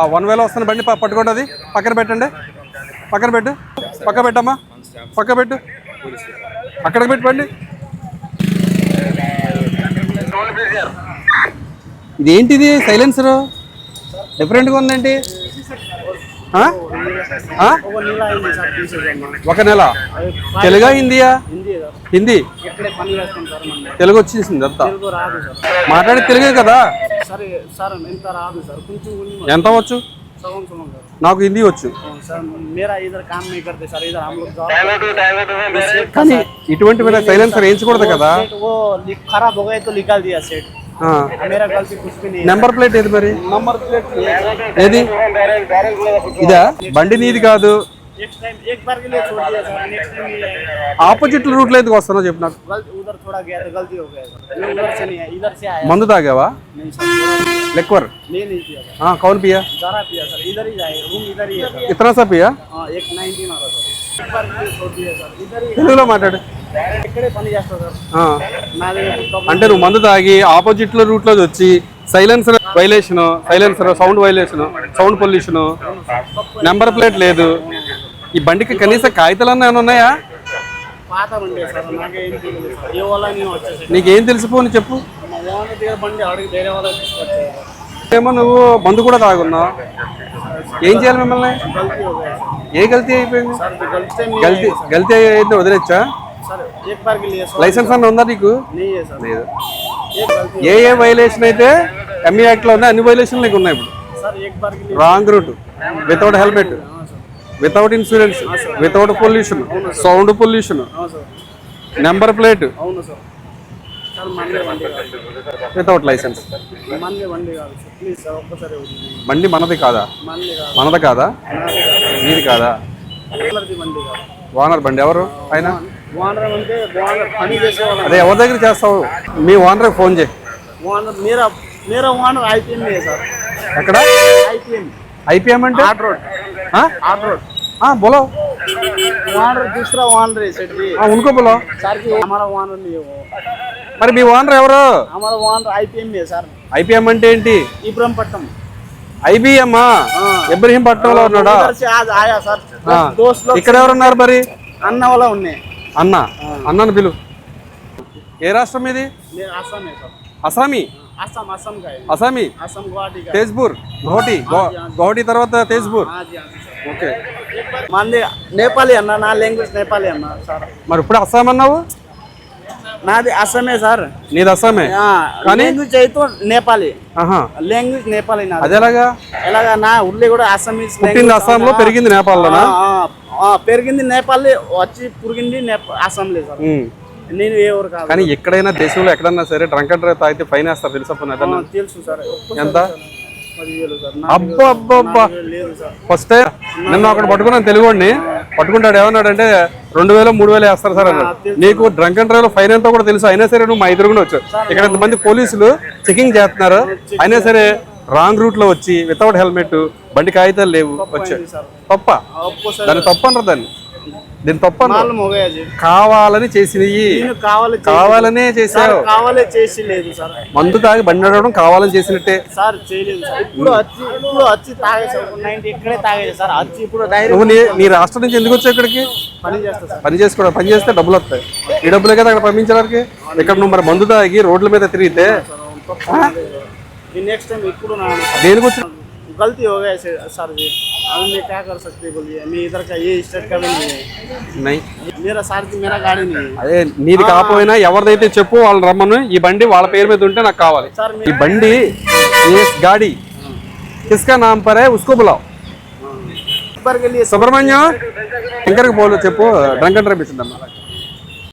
ఆ వన్ వేలో వస్తున్న బండి ప- పట్టుకోండి అది పక్కన పెట్టండి. పక్కన పెట్టు. పక్క పెట్టమ్మా. పక్క పెట్టు. అక్కడికి పెట్టు బండి. ఇదేంటిది? సైలెన్సర్ డిఫరెంట్గా ఉందండి ఒక నెల. తెలుగా హిందీయా? హిందీ. తెలుగు వచ్చేసింది అంతా. మాట్లాడే తెలుగే కదా? ఎంత వచ్చు నాకు హిందీ వచ్చు. కానీ ఇటువంటి సైలెన్సర్ వేయించకూడదు కదా? ఖరాబ్ నెంబర్ ప్లేట్ ఏది మరి? ప్లేట్ ఏది? ఇదా? బండి నీది కాదు. ఆపోజిట్ రూట్లో ఎందుకు వస్తానో చెప్పిన మందు తాగావా? లెక్వర్ కౌన్ పియా? ఇతర సార్ పియా? తెలుగులో మాట్లాడు. అంటే నువ్వు మందు తాగి ఆపోజిట్లో రూట్లో వచ్చి silencer violation silencer sound violation sound pollution. Number plate లేదు. ఈ బండికి కనీసం కాగితాలన్నా ఉన్నాయా? నీకేం తెలిసిపోని చెప్పు. ఏమో నువ్వు మందు కూడా తాగున్నావు. ఏం చేయాలి మిమ్మల్ని? ఏ గల్తీ అయిపోయింది? గల్తీ గల్తీ అయితే వదిలేచ్చా? లైసెన్స్ అన్న ఉందా నీకు? లేదు. ఏ ఏ వైలేషన్ అయితే ఎంఈ యాక్ట్లో ఉన్నాయి అన్ని వైలేషన్లు నీకు ఉన్నాయి ఇప్పుడు. Wrong route. Without helmet without insurance without pollution sound pollution number plate without licence బండి మనది కాదా? మనది కాదా? మీది కాదా? ఓనర్ బండి ఎవరు? ఆయన? ఓనర్ అంటే ఓనర్ పని చేసేవాళ్ళం అదే ఎవరి దగ్గర చేస్తావు మీ ఓనర్కి ఫోన్ చేయి ఓనర్ मेरा मेरा ఓనర్ ఐపీఎం है सर ఎక్కడ आईपीएम ఐపీఎం అంటే आठ रोड ఆ? आठ रोड ఆ, బోలో ओनर दूसरा ओनर है सेठ जी ఆ, ఉనుకో బోలో सर की हमारा ओनर नहीं है वो మరి మీ ఓనర్ ఎవరు हमारा ओनर आईपीएम है सर ఐపీఎం అంటే ఏంటి इब्रहमपट्टम ఐబిఎం ఇబ్రహీంపట్నంలో ఉన్నాడా उधर से आज आया सर ఆ. दोस्त लोग ఇక్కడ ఎవరు ఉన్నారు మరి अन्न वाला उन्हें అన్న. అన్నను పిలు. ఏ రాష్ట్రం ఇది? అస్సామీ అస్సామీ? తేజ్పూర్ గౌహటి గౌహటి తర్వాత తేజ్పూర్. ఓకే. మంది నేపాలి అన్న నా లాంగ్వేజ్ నేపాలి అన్న సార్. మరి ఇప్పుడు అస్సాం అన్నావు? నాది అస్సామే సార్. నీది అస్సామే? లాంగ్వేజ్ అయితే నేపాలి. లాంగ్వేజ్ నేపాలి అది ఎలాగా? ఎలాగా? నా ఉల్లి కూడా అస్సామీస్ పుట్టింది అస్సాంలో పెరిగింది నేపాల్లోనా? పెరిగింది నేపాల్ వచ్చి పురిగింది నేప అస్సాంలే సార్. నేను ఏ ఊరు కాదు. కానీ ఎక్కడైనా దేశంలో ఎక్కడన్నా సరే డ్రంక్ అండ్ డ్రైవ్ తాగితే ఫైన్ వేస్తారు తెలుసా పోనీ? తెలుసు సార్. ఎంత? అబ్బా అబ్బా అబ్బా. ఫస్ట్ నిన్న అక్కడ పట్టుకున్నాను తెలుగుడిని పట్టుకుంటాడు ఏమన్నాడంటే రెండు వేలు మూడు వేలు వేస్తారు సార్ అన్నాడు. నీకు డ్రంక్ అండ్ డ్రైవ్ ఫైన్ ఎంతో కూడా తెలుసు. అయినా సరే నువ్వు మా ఎదురుగునే వచ్చావు. ఇక్కడ ఇంతమంది పోలీసులు చెకింగ్ చేస్తున్నారు. అయినా సరే రాంగ్ రూట్లో వచ్చి వితౌట్ హెల్మెట్ బండి కాగితాలు లేవు వచ్చాడు. తప్ప. దాన్ని తప్పు అనరు దాన్ని. దీన్ని తప్పు కావాలని చేసినవి కావాలనే సార్ చేశావు కావాలే చేసి లేదు సార్. మందు తాగి బండి నడవడం కావాలని చేసినట్టే. నువ్వు నీ రాష్ట్రం నుంచి ఎందుకు వచ్చావు ఇక్కడికి? పని చేసుకోవడం పని చేస్తే డబ్బులు వస్తాయి. ఈ డబ్బులే కదా అక్కడ పంపించడానికి? ఇక్కడ నువ్వు మరి మందు తాగి రోడ్ల మీద తిరిగితే? नेक्स्ट टाइम ఇప్పుడు ना దేనికి వచ్చి गलती हो गया से- सर जी अब मैं क्या कर सकते बोलिए मैं इधर का ये स्टेट का भी नहीं है నై. मेरा सर जी मेरा गाड़ी नहीं है అదే నీది కాకపోయినా ఎవరిదైతే చెప్పు వాళ్ళని రమ్మను ఈ బండి వాళ్ళ పేరు మీద ఉంటే నాకు కావాలి सर ఈ బండి ये गाड़ी किसका नाम पर है उसको बुलाओ ऊपर के लिए సుబ్రహ్మణ్యం శంకర్కి పోలు చెప్పు డ్రంక్ అండ్ డ్రైవ్ ఇచ్చిందమ్మా